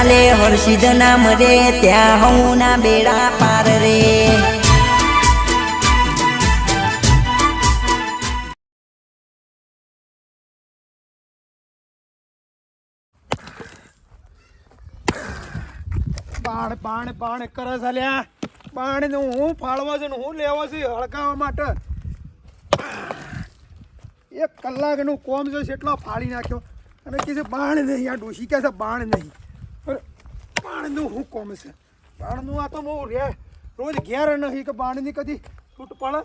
ચાલે હર્ષિદ નામ રે, ત્યાં હું ના બેડા પાર રે. બાણ બાણ બાણ કરે ચાલ્યા બાણનું હું ફાળવા છે હું લેવા છે હળગાવવા માટે. એક કલાકનું કોમ છે એટલો ફાળી નાખ્યો. અને કે છે બાણ નહીં, આ ડોશી કહે છે બાણ નહીં? બાણનું શું કોમ છે? બાણનું આ તો બહુ રે. રોજ ઘેર નહીં કે બાણની કદી છૂટ પડે.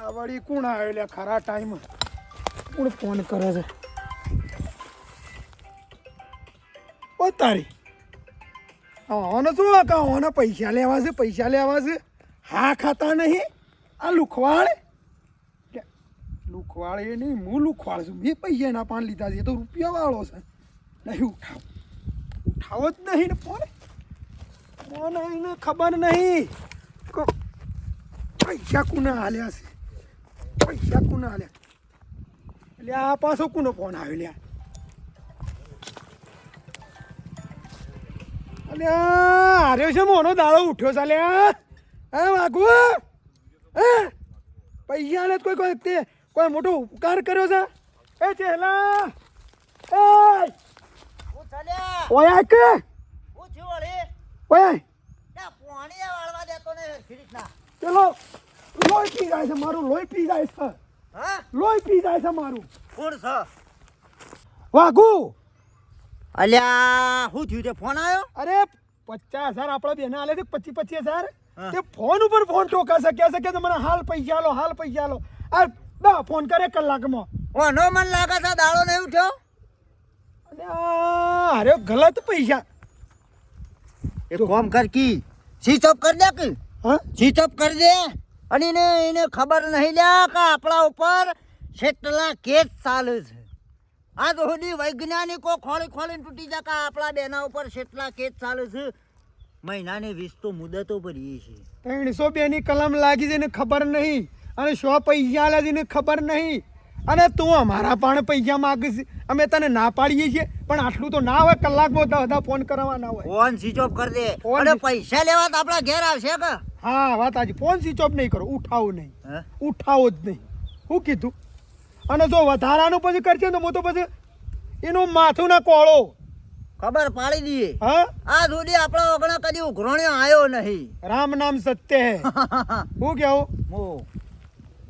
આ વળી કોણ આવ્યો ખરા ટાઈમ. કોણ ફોન કરે છે? ઓ તારી. ઓને શું કા ઓને પૈસા લેવા છે, પૈસા લેવા છે? હા ખાતા નહીં? આ લુખવાળ? લુખવાળ એ નહીં, હું લુખવાળ છું. મેં પૈસા એના પાન લીધા છે. એ તો રૂપિયા વાળો છે. નહીં ઉઠાવ ઉઠાવો જ નહીં ને ફોન ફોન એને ખબર નહીં. પૈસા કુના હાલ્યા છે? પૈસા કુના હાલ્યા એટલે આ પાછો કુનો ફોન આવ્યો લ્યા? અલ્યા હાર્યો છે મોનો દાળો ઉઠ્યો છે લ્યા હે, વાઘુ? હે? પૈસા ને કોઈ કોઈ તે કોઈ મોટો ઉપકાર કર્યો છે? એ એ ઓય કે? ઓય. ચલો લોહી પી જાય છે મારું લોહી પી જાય છે. લોહી પી જાય છે મારું. વાઘુ. અલ્યા હું થયું તે ફોન આવ્યો અરે પચાસ હજાર આપણા બેના આલે છે પચીસ પચીસ હજાર? તે ફોન ઉપર ફોન ઠોકા છે છે કે મને હાલ પૈસા લો હાલ પૈસા લો આ ફોન કરે કલાકમાં. ઓનો મન લાગે છે દાડો નહીં ઉઠ્યો અરે ગલત પૈસા. એ કોમ કર કી સ્વિચ ઓફ કરી દે કે. હા? સ્વિચ ઓફ કરી દે અને એને એને ખબર નહીં લ્યા કે આપણા ઉપર કેટલા કેસ ચાલે છે. આ તો સુધી વૈજ્ઞાનિકો ખોળી ખોળીને તૂટી જાય કે આપણા બેના ઉપર કેટલા કેસ ચાલે છે. મહિનાની વીસ તો મુદતો ભરીએ છે. ત્રણસો બે ની કલમ લાગી છે ને ખબર નહીં. અને સો પૈસા લાગીને ખબર નહીં. અને તું અમારા પણ પૈસા માગીશ. અમે તને ના પાડીએ છીએ પણ આટલું તો ના હોય કલાકમાં બહુ બધા ફોન કરવાના હોય. ફોન સ્વિચ ઓફ કરી દે. અને પૈસા લેવા તો આપણા ઘેર આવશે કે? હા વાત આજે ફોન સ્વિચ ઓફ નહીં કરો ઉઠાવો નહીં. હે? ઉઠાવો જ નહીં. શું કીધું? અને જો વધારાનું પછી કરશે તો હું તો પછી એનું માથું ના કોળો. ખબર પાડી દઈએ. હા? આ સુધી આપણા અગણા કદી ઉઘરોણ્યો આવ્યો નહીં. રામ નામ સત્ય હે. હું કેવું? હું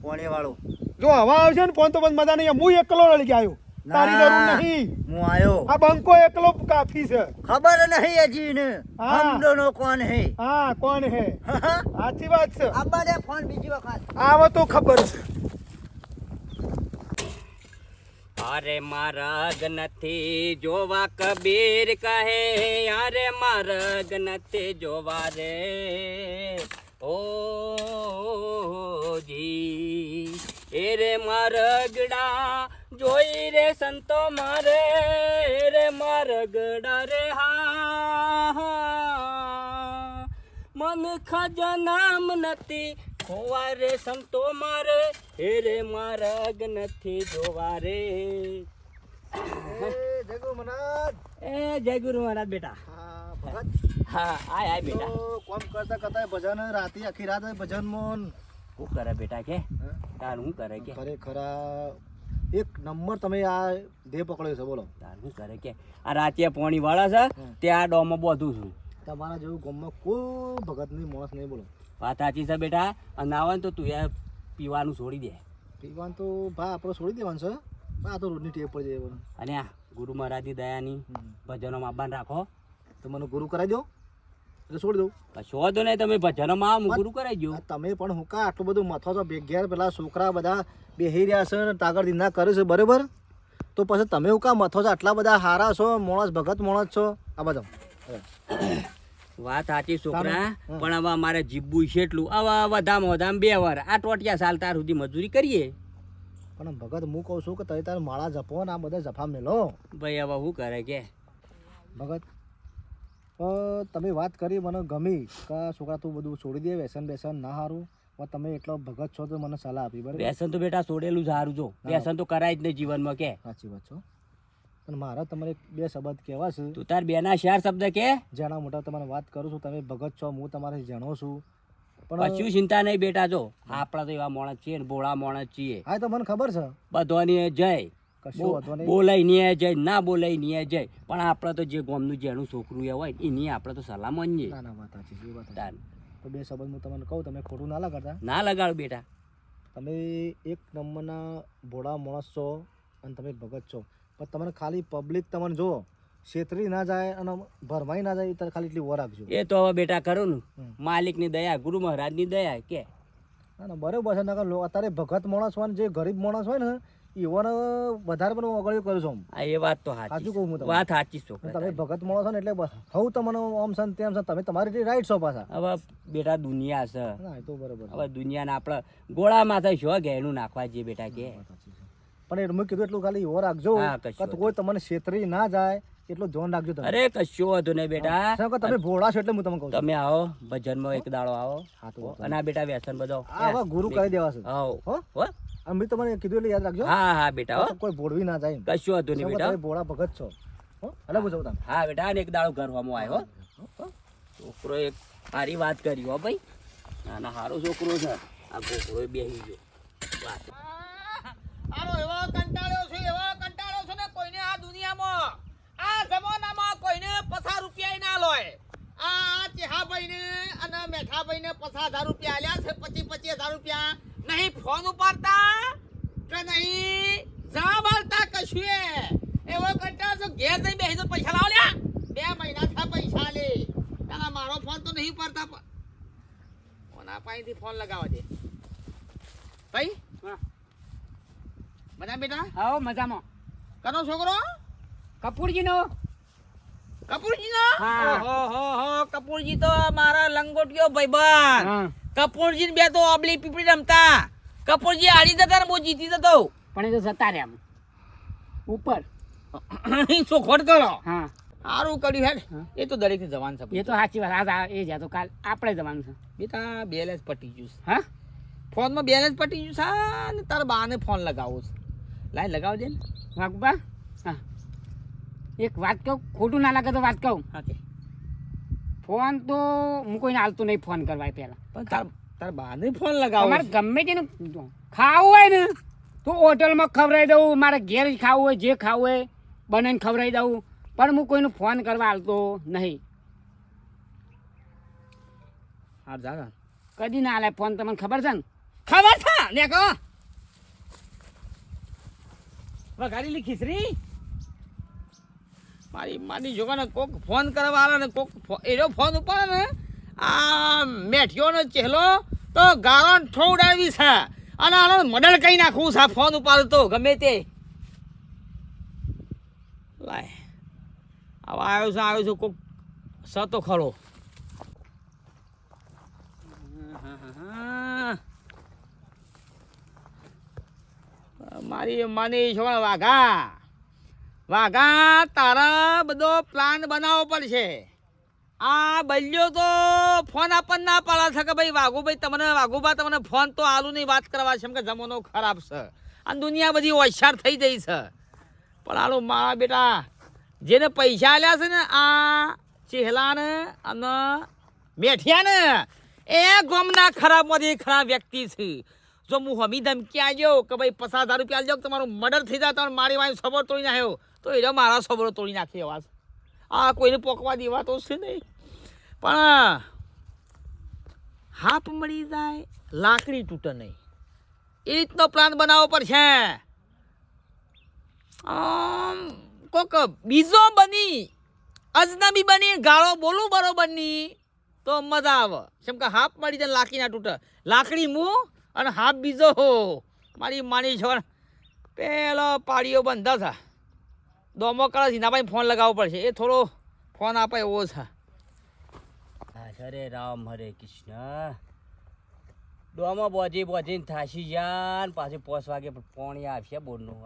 પોણે વાળો જો હવા આવશે ને ફોન તો બંધ મજા નહીં હું એકલો લડી આવ્યો. તારી જરૂર નહીં. હું આવ્યો. આ બંકો એકલો કાફી છે. ખબર નહીં હજી ને. હમ દોનો કોણ હે? હા કોણ હે? સાચી વાત છે. અબ્બા દે ફોન બીજી વખત. આવો તો ખબર છે. અરે મારગ નથી જોવા કબીર કહે. અરે મારગ નથી જોવા રે. ઓ જી. એ રે મારગડા જોઈ રે સંતો મારે રે મારગડા રે હા. મન ખજનામ નથી ખોવા રે સંતો મારે રે મારગ નથી જોવા રે. એ જય ગુરુ મહારાજ બેટા. હા હા આય આય બેટા. કોમ કરતા કરતા ભજન રાતે આખી રાત ભજન મોન. શું કરે બેટા કે? તાર શું કરે કે? ખરેખર એક નંબર તમે આ ધ્યેય પકડ્યો છે બોલો. તાર શું કરે કે? આ રાતે પોણી વાળા છે તે આ ડોમાં બોધું છું. તમારા જેવું ગામમાં કોઈ ભગત નહીં માણસ નહીં બોલો. વાત સાચી છે બેટા અને આવે ને તો તું એ પીવાનું છોડી દે. પીવાનું તો ભા આપણે છોડી દેવાનું છે. આ તો રોજની ટેપ પડી જાય અને આ ગુરુ મહારાજની દયાની ભજનો માં રાખો. તો મને ગુરુ કરાવી દો. એટલે છોડી દઉં. કશો તો નહીં તમે ભજનમાં આવો, હું કરાઈ ગયો. તમે પણ હું કા આટલું બધું મથો છો? ભેગેર પેલા છોકરા બધા બેહી રહ્યા છે ને તાગર ધીના કરે છે બરાબર? તો પછી તમે હું કા મથો છો? આટલા બધા હારા છો માણસ ભગત માણસ છો? આ બધા. વાત સાચી છોકરા. પણ હવે અમારે જીબુ છે એટલું. હવે વધામાં ધામ બે વાર. આ ટોટિયા સાલ તાર સુધી મજૂરી કરીએ. પણ ભગત હું કહું છું કે તમે તાર માળા જપો ને આ બધા જફા મેલો. ભાઈ હવે શું કરે કે? ભગત તમે વાત કરી મને ગમી. કે છોકરા તું બધું છોડી દે વ્યસન બેસન ના સારું પણ તમે એટલો ભગત છો તો મને સલાહ આપી બરાબર? વ્યસન તો બેટા છોડેલું સારું જો. વ્યસન તો કરાય જ નહીં જીવનમાં કે. સાચી વાત છો. પણ મારા તમારે બે શબ્દ કહેવા છે? તું તાર બેના ચાર શબ્દ કે? જેના મોટા તમારે વાત કરું છું તમે ભગત છો હું તમારે જાણો છું. કશું ચિંતા નહીં બેટા જો. આપણા તો એવા માણસ છીએ ને ભોળા માણસ છીએ. હા તો મને ખબર છે. બધોની જય. નહીં. બોલાયની જય ના બોલાય નહીં જાય. પણ આપણે તો જે ગામનું જેનું છોકરું એ હોય એની આપણે તો સલાહ માનીએ. તો બે શબ્દ હું તમને કહું તમે ખોટું ના લગાડતા. ના લગાડો બેટા. તમે એક નંબરના ભોળા માણસ છો અને તમે ભગત છો. પણ તમને ખાલી પબ્લિક તમને જો છેતરી ના જાય અને ભરમાઈ ના જાય તારે ખાલી એટલી રાખજો. એ તો હવે બેટા કરું ને. માલિકની દયા ગુરુ મહારાજની દયા કે? ના ના બરોબર છે નકર અત્યારે ભગત માણસ હોય ને જે ગરીબ માણસ હોય ને એવાને વધારે પણ હું અગળ્યું કરું છું આ એ વાત તો સાચું કહું હું તમને. વાત સાચી છો તમે ભગત માણસ છો ને એટલે હું તમને આમ છે તેમ છે તમે તમારી રીતે રાઈટ છો પાછા. હવે બેટા દુનિયા છે. ના તો બરોબર હવે દુનિયાને આપણે ગોળા માથે છો ઘેરનું નાખવા જઈએ બેટા કે. સાચી. પણ એ મેં કીધું એટલું ખાલી એવો રાખજો. કે કોઈ તમને છેતરી ના જાય એટલું ધ્યાન રાખજો તમે. અરે કશું વાંધો નહીં બેટા. તમે ભોળા છો એટલે હું તમને કહું તમે આવો ભજનમાં એક દાડો આવો. અને આ બેટા વ્યસન બધો. આ ગુરુ કરી દેવા છે. આવો હો. હો? અને મેં તમને કીધું એટલે યાદ રાખજો. હા હા બેટા હો. કોઈ ભોળવી ના જાય કશું વાંધો નહીં બેટા તમે ભોળા ભગત છો. હલો હું જાઉં તમે હા બેટા અને એક દાડો ઘરમાં આવ્યો હો. છોકરો એક સારી વાત કરી હો ભાઈ. નાના સારો છોકરો છે. આ છોકરો બેસી ગયો. આનો એવો કંટાળ્યો છે એવો કંટાળ્યો છે ને કોઈને આ દુનિયામાં. આ જમાનામાં કોઈને પચાસ રૂપિયા ના લોય. આ ચેહાભાઈ ને અને મેઠાભાઈ ને પચાસ હજાર રૂપિયા આલ્યા છે પચીસ પચીસ હજાર રૂપિયા. નહીં ફોન ઉપાડતા કે નહીં જવાબ આલતા કશું એ એવો કંટાળો છે ઘેર જઈને બેસી તો પૈસા લાવ લ્યા બે મહિના થયા પૈસા લે તારા મારો ફોન તો નહીં ઉપાડતા પણ કોના પાસેથી ફોન લગાવવા દે ભાઈ? મજા બેટા? હા મજામાં. કનો છોકરો? કપૂરજીનો? કપૂરજી નો હા. હો હો કપૂરજી તો મારા લંગોટિયો ભાઈબંધ. કપૂરજી બે તો અબલી પીપળી રમતા. કપૂરજી આડી જતા ને બહુ જીતી જતો પણ એ તો જતા રહ્યા આમ. ઉપર. ચોખોટ કરો? હા. સારું કર્યું હેડ. એ તો દરેક જવાન છે એ તો સાચી વાત. આ- એ જ્યાં તો કાલ આપણે જવાનું છે. બેટા બેલેન્સ પટી ગયું છે. હા? ફોનમાં બેલેન્સ પટી ગયું છે ને તારા બાને ફોન લગાવો છે. લાઈન લગાવજે ને. વાઘબા હા. એક વાત કહું ખોટું ના લાગે તો વાત કહું. હા ફોન તો હું કોઈને હાલતો નહીં ફોન કરવા પહેલાં. પણ તાર તાર બાને ફોન લગાવો મારે ગમે તેનું ખાવું હોય ને તો હોટલમાં ખવડાવી દઉં મારે ઘેર જ ખાવું હોય જે ખાવું હોય બનાવીને ખવડાવી દઉં. પણ હું કોઈનો ફોન કરવા આવતો નહીં. હા જા કદી ના આલે ફોન તમને ખબર છે ને? ખબર છે? લે કહો. વઘારી લી ખીચડી? મારી મારી જોગાને કોક ફોન કરવા આવે ને કોક એનો ફોન ઉપાડે ને આ મેઠિયોનો ચહેલો તો ગાળો ઠોડાવી છે. અને આનો મડલ કઈ નાખવું છે? ફોન ઉપાડતો ગમે તે. લાય. હવે આવ્યો છું આવ્યો છું, કોક સતો ખરો. મારી માની છોકરા, વાઘા. વાઘા, તારા બધો પ્લાન બનાવવો પડશે. આ બલ્યો તો ફોન આપણને ના પાડા છે કે ભાઈ, વાઘુભાઈ, તમને વાઘુભા, તમને ફોન તો આલુ ની વાત કરવા છે એમ કે જમાનો ખરાબ છે. અને દુનિયા બધી હોશિયાર થઈ જઈ છે. પણ આલો મારા બેટા જેને પૈસા આલ્યા છે ને, આ ચહેલાને અને મેઠિયાને, એ ગોમના ખરાબમાંથી ખરાબ વ્યક્તિ છે. જો હું હમી ધમકી આવ્યો કે ભાઈ પચાસ હજાર રૂપિયા આલજો તમારું મર્ડર થઈ જાય, તમારે મારી વાંઈ સબર તોડી નાખ્યો, તો એ મારા સબરો તોડી નાખી એવા. આ કોઈને પોકવા દેવા તો છે નહીં. પણ, હાપ મળી જાય, લાકડી તૂટે નહીં. એ રીતનો પ્લાન બનાવવો પડશે. આમ કોક બીજો બની, અજનબી બની, ગાળો બોલું બરોબરની તો મજા આવે. કેમ કે હાફ મળી જાય લાકડી ના તૂટે. લાકડી મું અને હાફ બીજો હો. મારી માની છોડ. પેલો પાડીઓ બંધા થા. દોમો કરે ઝીનાભાઈ ફોન લગાવવો પડશે. એ થોડો ફોન આપે એવો છે. હરે રામ, હરે કૃષ્ણ. ડોમાં બોજી બોજીને થાશી જાન પાછું પાંચ વાગે પોણી આવશે બોરનું.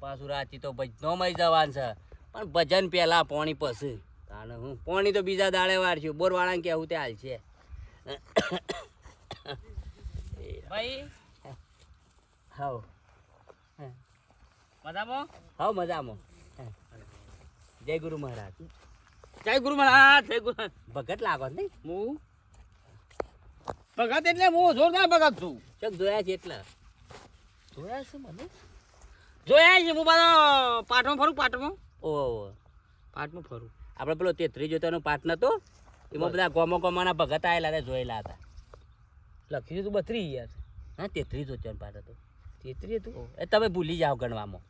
પાછું રાતી તો ભજનોમાં જવાનું છે. પણ ભજન પહેલાં પોણી પછી. તાને હું પોણી તો બીજા દાડે વારશું બોરવાળાને કહેવું તે હાલ છે. ભાઈ? હાઉ. મજામાં? હાઉ મજામાં. જય ગુરુ મહારાજ. જય ગુરુ મહારાજ જય ગુરુ ભગત લાગો નહીં. હું? ભગત એટલે હું જોરદાર ભગત છું. ચક જોયા છે એટલે. જોયા છે મને? જોયા છે હું બધા પાટમાં ફરું પાટમાં ઓહો પાટમાં ફરું. આપણે પેલો તેત્રી જોતાનો પાઠ નતો એમાં બધા ગોમો ગોમાના ભગત આવેલા હતા જોયેલા હતા. લખી દીધું બત્રી યાર. હા તેત્રી જોતાનો પાઠ હતો. તેત્રી હતું? એ તમે ભૂલી જાઓ ગણવામાં.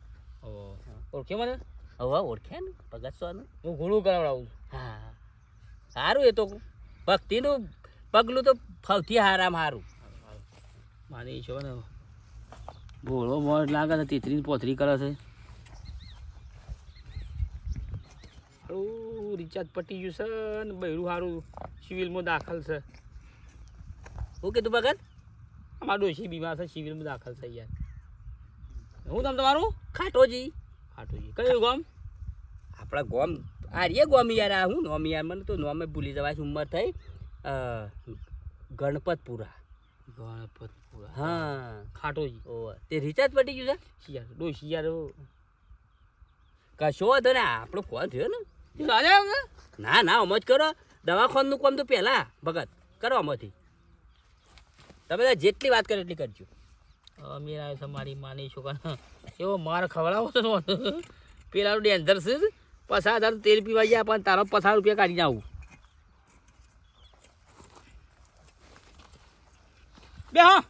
ઓળખે મને? હવે ઓળખ્યા ને ભગત સોનું. હું ઘોડું કરાવડાવું છું. હા. સારું એ તો ભક્તિનું પગલું તો સૌથી હારામાં હારું. માની છો ને. ભોળો મોડ લાગે છે તીતરી પોથરી કરે છે. ઓ રિચાર્જ પટી ગયું છે ને બૈરું સારું સિવિલમાં દાખલ છે. હું કીધું ભગત? અમારા ડોશી બીમાર છે સિવિલમાં દાખલ છે યાર. હું તમ તમારું? ખાટોજી. ખાટોજી. કયું ગોમ? આપણા ગોમ આ રે ગોમ યાર આ હું નોમ યાર મને તો નોમે ભૂલી જવાય છે ઉંમર થઈ. ગણપતપુરા. ગણપતપુરા? હા. ખાટોજી. ઓ તે રિચાર્જ પટી ગયું છે? શિયાર ડો શિયાર કશો વાંધો ને? આપણો ફોન થયો ને? ના ના આમ જ કરો. દવાખાનનું કામ તો પહેલા. ભગત કરો અમથી તમે જેટલી વાત કરો એટલી કરજો. અમીર આવે છે મારી માની છોકરા. એવો માર ખવડાવો છો પેલાનું ડેન્જર છે. પચાસ હજાર તેલ પીવા ગયા પણ તારો પચાસ રૂપિયા કાઢી આવું બે હા.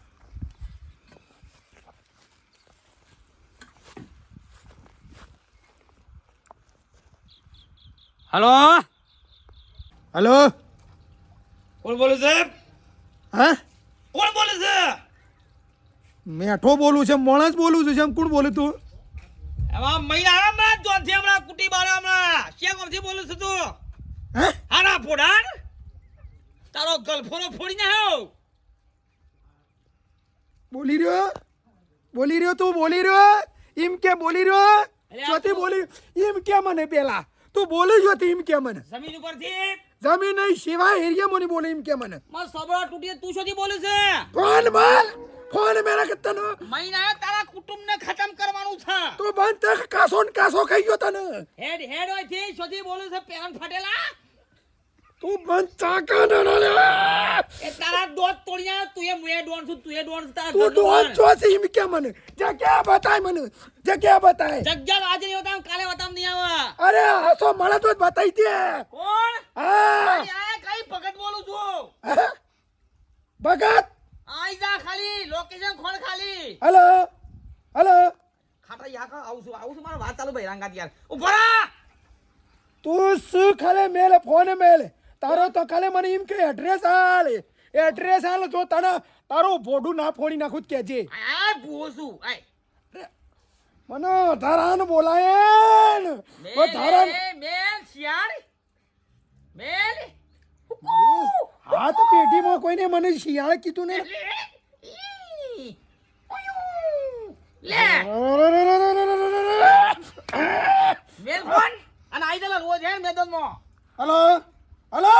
હલો. હલો. કોણ બોલે છે? હા? કોણ બોલે છે? મેઠો બોલું છે માણસ બોલું છું જેમ કોણ બોલે તું? એમાં મહિના હમણાં જોનથી હમણાં કુટી બારે હમણાં. ક્યાં કોમથી બોલે છે તું? હે? હારા ફોડાણ? તારો ગલફોરો ફોડી નાખ્યો. બોલી રહ્યો? બોલી રહ્યો તું? બોલી રહ્યો? એમ કે બોલી રહ્યો? જોતી બોલી એમ કે મને પેલા. તું બોલી જોતી એમ કે મને. જમીન ઉપરથી? જમીન નહીં સિવાય એરિયા મોની બોલે એમ કે મને. મારો સબળા તૂટી તું શોધી બોલે છે? ફોન બોલ ફોન મેરા કે તને. મહિના તારા કુટુંબને ખતમ કરવાનું છે. તું બંધ થા કાસો ને કાસો ખાઈ ગયો તને. હેડ હેડ હોયથી શોધી બોલે છે પેરન ફાટેલા? તું બંધ ચાકા ના લે. તું એ ડોન છું તું એ ડોન તારા તું ડોન. છો છે એમ કે મને. જગ્યા બતાય મને જગ્યા બતાય. જગ્યા આજે નહીં હોતા કાલે હોતા નહીં આવે. અરે હાસો મળે તો બતાઈ દે. કોણ? હા. આ કઈ ભગત બોલું છું. ભગત? આઈ જા ખાલી લોકેશન ખોલ ખાલી. હલો? હલો? ખાટા યા આવું છું આવું છું મારો વાત ચાલુ બૈરાંગા યાર ઊભો તું શું ખાલે મેલે ફોન મેલે? તારો તો ખાલે મને એમ કે એડ્રેસ હાલ એડ્રેસ હાલ જો તને તારું ભોડું ના ફોડી નાખું જ કેજે આ છું આય. મને ધારાન બોલાય ને ઓ મેલ ધારાન મેલ શિયાળ. મેલ. હાથ પેઢીમાં કોઈને મને શિયાળ કીધું ને? લે. મેલ ફોન. અને આઈ દલા રોજ હે મેદાનમાં. હલો? હલો?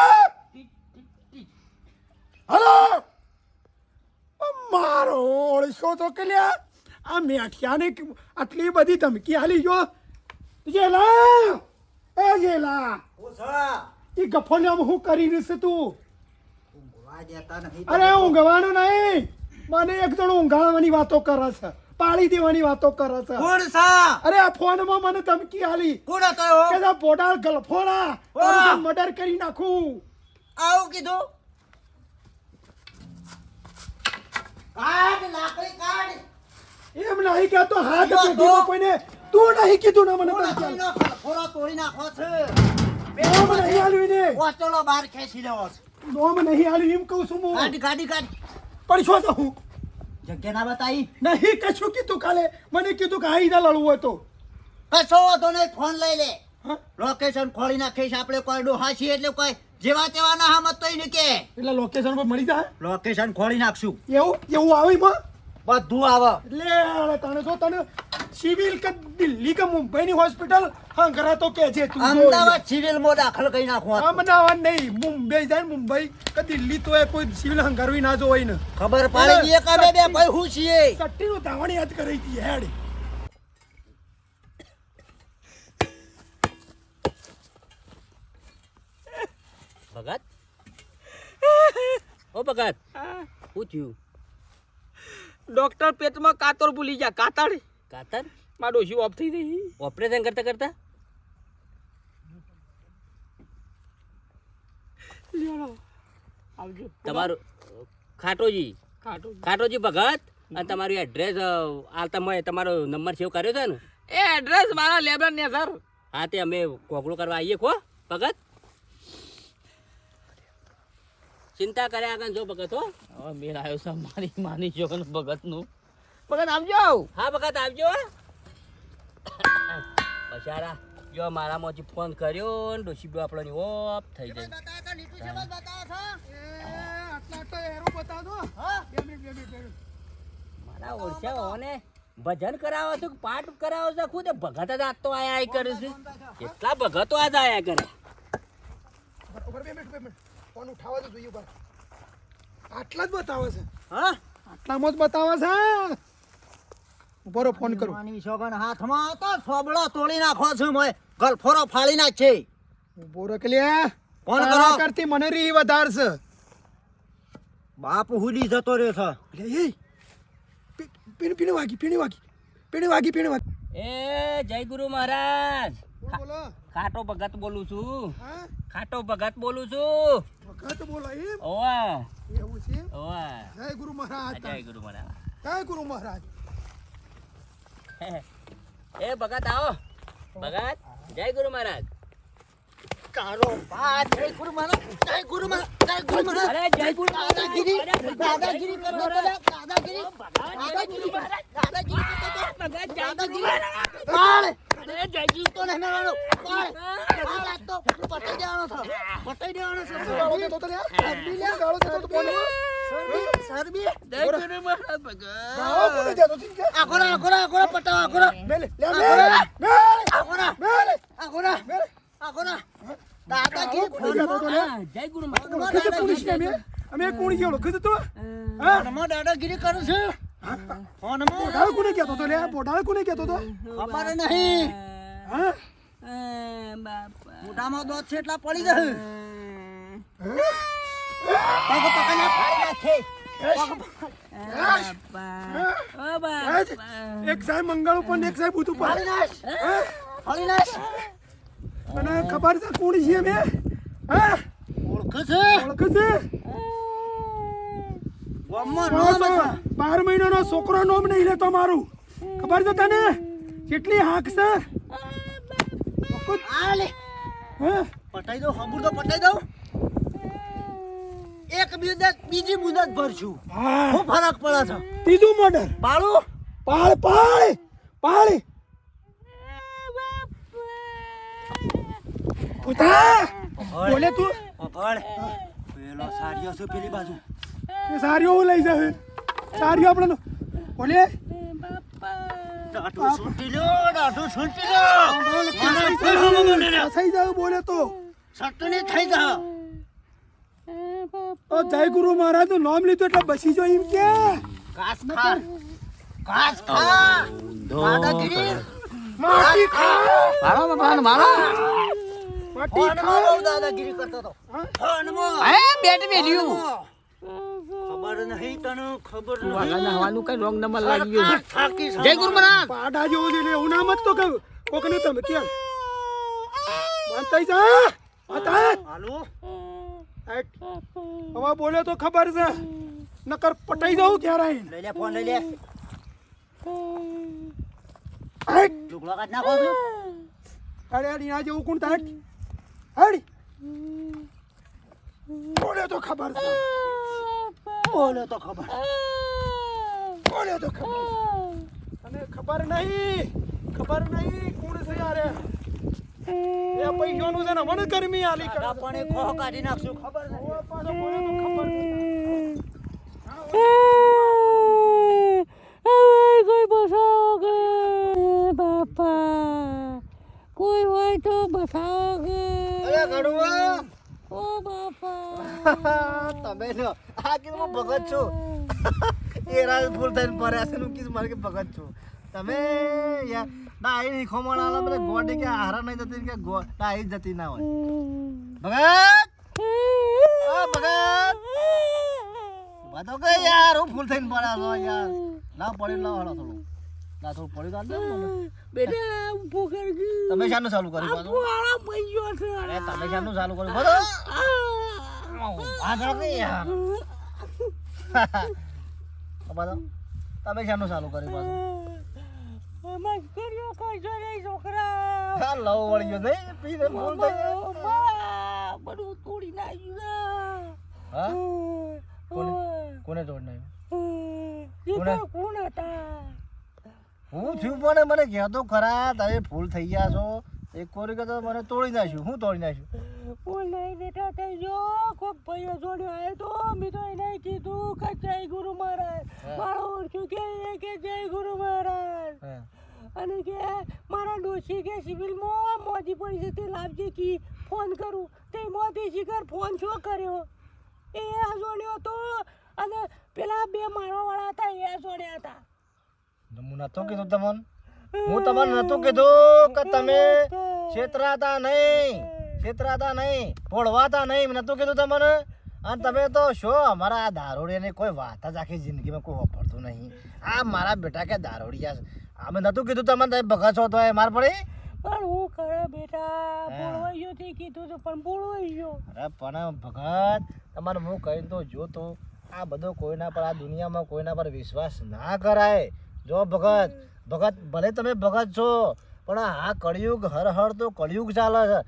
હલો? મારો ઓળશો તો કલ્યા. આ મેઠિયાને કે- આટલી બધી ધમકી હાલી જો. જેલા એ જેલા. એ ગફોને આમ હું કરી રહ્યું તું? અરે ઊંઘવાનું નહીં. મને એક જણ ઊંઘાડવાની વાતો કરે છે. પાળી દેવાની વાતો કરે છે. કોણ સા? અરે આ ફોનમાં મને ધમકી આલી. કોણ હતો? કે બોડાળ ગલફોડા. મર્ડર કરી નાખું. આવું કીધું? કાઢ લાકડી કાઢ. એમ નહીં કહેતો હાથ જો. કોઈને. તું નહીં કીધું ના મને ધમકી આલી. તોડી નાખો છે. નોમ નહીં આલ્યું ને ઓચળો બાર ખેંચી લેવો છે. નોમ નહીં આલ્યું એમ કહું છું હું. કાઢ કાઢી કાઢ. પણ શું તો હું? જગ્યા ના બતાવી. નહીં કશું કીધું કાલે. મને કીધું કે આઈ ના લડવું હોય તો. કશો વાંધો નહીં ફોન લઈ લે? લોકેશન ખોલી નાખીશ આપણે કોઈ ડો છીએ એટલે કોઈ જેવા તેવા ના હમત તો ને કે. એટલે લોકેશન પર મળી જાય? લોકેશન ખોલી નાખશું. એવું? એવું આવે એમાં? બધું આવે. એટલે તને જો તને સિવિલ કે દિલ્હી કે મુંબઈની હોસ્પિટલ હા ઘરે તો કે છે તું અમદાવાદ સિવિલ સિવિલમાં દાખલ કરી નાખો. અમદાવાદ નહીં મુંબઈ જાય મુંબઈ કે દિલ્હી તો એ કોઈ સિવિલ હંગારવી ના જોવાય ને. ખબર પડી ગઈ કે બે ભાઈ હું છીએ. સટ્ટીનું ધાવણી યાદ કરી હતી હેડ. ભગત? ઓ ભગત શું થયું? ડોક્ટર પેટમાં કાતર ભૂલી ગયા. કાતર? કાતર? મારો ડોશી ઓફ થઈ ગઈ. ઓપરેશન કરતા કરતા? આવજો. તમારું ખાટોજી. ખાટોજી. ભગત? અને તમારું એડ્રેસ આલતા મેં તમારો નંબર સેવ કર્યો છે ને? એ એડ્રેસ મારા લેબર ને સર હા તે અમે કોકડું કરવા આવીએ કો ભગત. ચિંતા કર્યા આગળ જો ભગત હો. હવે મેળ આવ્યો છે મારી માની જો ભગતનું. ભગત આવજો. હા ભગત આવજો. બચારા જો મારામાંથી ફોન કર્યો ને ડોશીબો આપણો ઓફ થઈ બે બે બે મિનિટ મારા ઓળખ્યા ને. ભજન કરાવો છો કે પાઠ કરાવો છો ખુદ ભગત જ આજ તો આયા આય કરે છે. કેટલા ભગતો આજ આયા કરે. ઉપર ફોન ઉઠાવવા તો જોઈએ ઉપર આટલા જ બતાવે છે. હા? આટલામાં જ બતાવે છે ઊભો ફોન કરો. માની સોગન હાથમાં હતો સોબળો તોડી નાખો છું મોય. ગલફોરો ફાડી નાખ છે ઊભો લે ફોન કરો. કરતી મને રી વધારશ. બાપ હુલી જતો રહ્યો છે. લે એ પીણી પીણી વાગી પીણી વાગી. પીણી વાગી પીણી વાગી. એ જય ગુરુ મહારાજ. બોલો. ખાટો ભગત બોલું છું. હા? ખાટો ભગત બોલું છું. વખત બોલો એમ. ઓવા. એવું છે ઓવા. જય ગુરુ મહારાજ. જય ગુરુ મહારાજ. જય ગુરુ મહારાજ. એ ભગત આવો. ભગત જય ગુરુ મહારાજ. કારો બા જય ગુરુ મહારાજ જય ગુરુ મહારાજ જય ગુરુ મહારાજ અરે જય ગુરુ દાદાગીરી દાદાગીરી. કરો દાદાગીરી દાદાગીરી દાદાગીરી દાદાગીરી. પાડ અરે જય ગુરુ તો નહીં મેળવાનો. પાડ આ તો પટાઈ દેવાનો છે. પટાઈ દેવાનો છે. ગાળો દેતો તો લ્યા સરબી લે. ગાળો દેતો તો બોલો. સરબી. જય ગુરુ મહારાજ ગાળો પટાવ તો જય ગુરુ અમે? કોણ ગયો તો હા. દાદાગીરી કરું છું? ફોનમાં કોને કહેતો તો લ્યા બોડાળ કોને કહેતો તો ખબર નહીં. હા? મોઢામાં દોત છે એટલા પડી જશે પગ પકડીને ફાડી નાખે. એક સાહેબ મંગળ ઉપર એક સાહેબ બુધ ઉપર. ફાડી નાખ. નાખ. મને ખબર છે કોણ છીએ અમે હા? ઓળખ છે? ઓળખ છે? બાર મહિનાનો છોકરો નોમ નહીં લેતો મારું. ખબર છે તને? કેટલી હાક છે? પટાઈ દઉં હબુર તો પટાઈ દઉં. એક મુદત બીજી મુદત ભરશું હું. ફરક પડે છે. ત્રીજું મોડર પાળું. પાળ પાળ પાળ. ઉતા બોલે તું. પકડ. પેલો સાડિયો છે પેલી બાજુ. એ સારીઓ હું લઈ જશે સારીઓ આપણો બોલે. દાઢું છૂટી લો દાઢું છૂટી લ્યો થઈ જાય બોલે તો. સટની થઈ જા. ઓ જય ગુરુ મહારાજનું નામ લીધું એટલે બસી જો એમ કે. ઘાસ ખા. ઘાસ ખા. દાદાગીરી માટી ખા. મારો બાપા મારો. દાદાગીરી કરતો હતો. હે? બેટ મેલ્યું ખબર નહીં તને ખબર નહીં. નાવાનું કઈ રોંગ નંબર લાગી ગયો. જય ગુરુ મહારાજ પાડા જેવું છે એવું નામ જ તો કહું કોકને તમે કેમ બંધ થઈ જા. હાલો. હવે બોલે તો ખબર છે. નકર પટાઈ જાઉં ક્યારે આઈને. લઈ લે ફોન લઈ લે. હેટ. કાઢ નાખો અરે અરે આ જેવું કોણ થાય? હડી. બોલે તો ખબર છે. બોલે તો ખબર. બોલે તો ખબર. તને ખબર નહીં. ખબર નહીં કોણ છે યાર એ? પૈસાનું છે ને મને ગરમી આલી કરે. પણ ખો કાઢી નાખશું. ખબર નહીં હવે પાછો બોલે તો ખબર. કોઈ બસાવો કે બાપા. કોઈ હોય તો બસાવો કે અરે ગડુઆ. ઓ બાપા. તમે લો આ કીધું હું ભગત છું. એ રાજ ફૂલ થઈને પડ્યા છે નું કીધું મારે કે ભગત છું. તમે યાર ના એ નહીં ખોમણ આલા બધા ગોડી કે હારા નહીં જતી કે ગો ના એ જતી ના હોય. ભગત! ભગત! ઊભા તો કઈ યાર હું ફૂલ થઈને પડ્યા છો યાર. ના પડી લાવ હળો થોડું. ના થોડું પડી તો મને. બેટા ઊભો કર તમે શાનું ચાલુ કર્યું પાછું? વાળા પૈયો છે. અરે તમે શાનું ચાલુ કર્યું. બોલો. આ. કે યાર બોલો તમે શાનું ચાલુ કર્યું પાછું. મસ્કરીઓ કરશો નહીં છોકરા. લવ વળી ગયો નહીં પીને થઈ ગયો. બધું તોડી નાખ્યું હા? કોને? કોને તોડ નાખ્યું? કોને? કોણ હતા? હું થયું પણ મને કહેતો ખરા તમે ફૂલ થઈ ગયા છો. એક કોરી તો મને તોડી નાખ્યું. હું તોડી નાખ્યું? ફૂલ નહીં બેટા થઈ ગયો. કોક ભાઈઓ જોડ્યો આવ્યો તો મેં તો એને કીધું કે જય ગુરુ મહારાજ. મારો ઓળખ્યું કે એ કે જય ગુરુ મહારાજ. અને કે મારા ડોશી કે સિવિલમાં મોજી પડી છે તે લાવજે કી ફોન કરું. તે મોતી શિખર ફોન શું કર્યો? એ આ જોડ્યો હતો અને પેલા બે મારવાવાળા હતા એ જોડ્યા હતા. હું નતો કીધું તમને હું તમને નતું કીધું કે તમે છેતરાતા નહીં છેતરાતા નહીં પોળવાતા નહીં. નતું કીધું તમને. અને તમે તો શો અમારા આ દારૂડિયાની કોઈ વાત જ આખી જિંદગીમાં કોઈ વાપરતું નહીં. આ મારા બેટા કે દારૂડિયા અમે નતું કીધું તમને તમે ભગત છો તો એ માર પડી? પણ હું કરે બેટા? બોલવાયો થી કીધું તો પણ બોલવાયો અરે પણ ભગત તમારે હું કહી તો જો તો આ બધો કોઈના પર આ દુનિયામાં કોઈના પર વિશ્વાસ ના કરાય. જો ભગત ભગત ભલે તમે ભગત છો પણ આ કળિયુગ હર હર તો કળિયુગ ચાલે છે.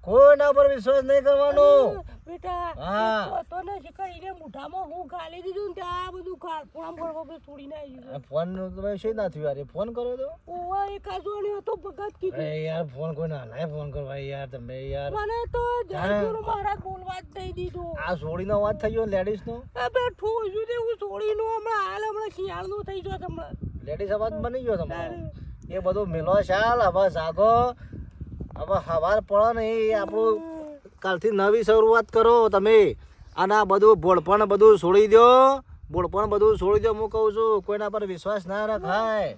કોઈના પર વિશ્વાસ નહીં કરવાનો. બેટા હા. તો ને શિખર એને મોઢામાં હું ગાલી દીધું ને ત્યાં બધું પોણા પર બધું છોડી ના ફોન તમે શું ના થયું યાર ફોન કરો તો? ઓવા એક આજોણી હતો ભગત કીધું. અરે યાર ફોન કોઈ ના લાય ફોન કરવા? યાર તમે યાર. મને તો જય મારા બોલવા જ નહીં દીધું. આ સોડીનો અવાજ થઈ ગયો લેડીઝ નો અબે ઠોજું ને હું છોડીનું હમણાં હાલ હમણાં શિયાળનું થઈ ગયો હમણાં. લેડીઝ અવાજ બની ગયો તમારો? એ બધું મિલો શાલ હવે જાગો હવે હવાર પડે ને એ આપણું કાલથી નવી શરૂઆત કરો તમે. અને આ બધું ભોળપણ બધું છોડી દો. ભોળપણ બધું છોડી દો હું કહું છું કોઈના પર વિશ્વાસ ના રખાય.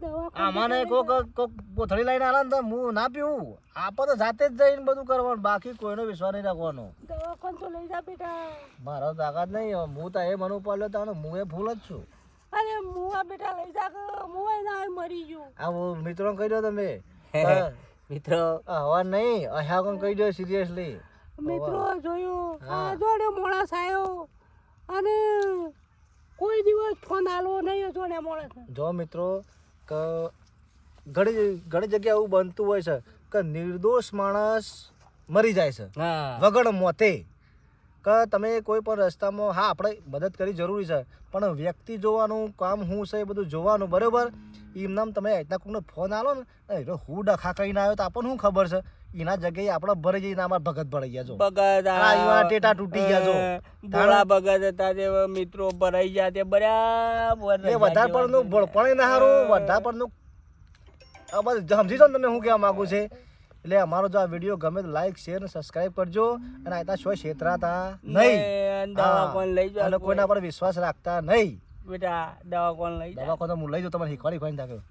દવા આમાંને કોક કોક કોથળી લઈને આલા ને તો હું ના પીવું. આપણે તો જાતે જ જઈને બધું કરવાનું બાકી કોઈનો વિશ્વાસ નહીં રાખવાનો. દવાખાન તો લઈ જા બેટા. મારો તાકાત નહીં હવે હું તો એ મનુ પાડ્યો તો હું એ ફૂલ જ છું. અરે મુવા બેટા લઈ જા કે મુવા ના મરી ગયો. આ મિત્રો કહી દો તમે. મિત્રો. હવા નહીં અહ્યા કોણ કહી દો સિરિયસલી મિત્રો જોયું. આ જોડે મોણસ આવ્યો અને કોઈ દિવસ ફોન આલો નહીં જોડે મોણસ. જો મિત્રો કે ઘણી ઘણી જગ્યાએ એવું બનતું હોય છે કે નિર્દોષ માણસ મરી જાય છે. હા. વગર મોતે. કે તમે કોઈ પણ રસ્તામાં હા આપણે મદદ કરી જરૂરી છે પણ વ્યક્તિ જોવાનું કામ શું છે એ બધું જોવાનું બરાબર? એમનામ તમે એટલા કોઈને ફોન આલો ને એ હું ડખા કહીને આવ્યો તો આપણને શું ખબર છે? એના જગ્યાએ આપણે ભરી જઈને અમારા ભગત ભરાઈ ગયા છો. ભગત આ ટેટા તૂટી ગયા છો. ભોળા ભગત હતા તે મિત્રો ભરાઈ ગયા તે બરાબર એ વધારે પડનું ભળપણે ના હારું વધારે પડનું સમજી જાઓ ને તમે હું કહેવા માંગુ છે. એટલે અમારો જો આ વીડિયો ગમે તો લાઈક શેર અને સબસ્ક્રાઇબ કરજો અને આ શો છેતરાતા નહીં. અને કોઈના પર વિશ્વાસ રાખતા નહીં. બેટા દવાખાને લઈ દવા કોણ તો હું લઈ જાઉં તમારે શીખવાડી ખોઈ નાખ્યો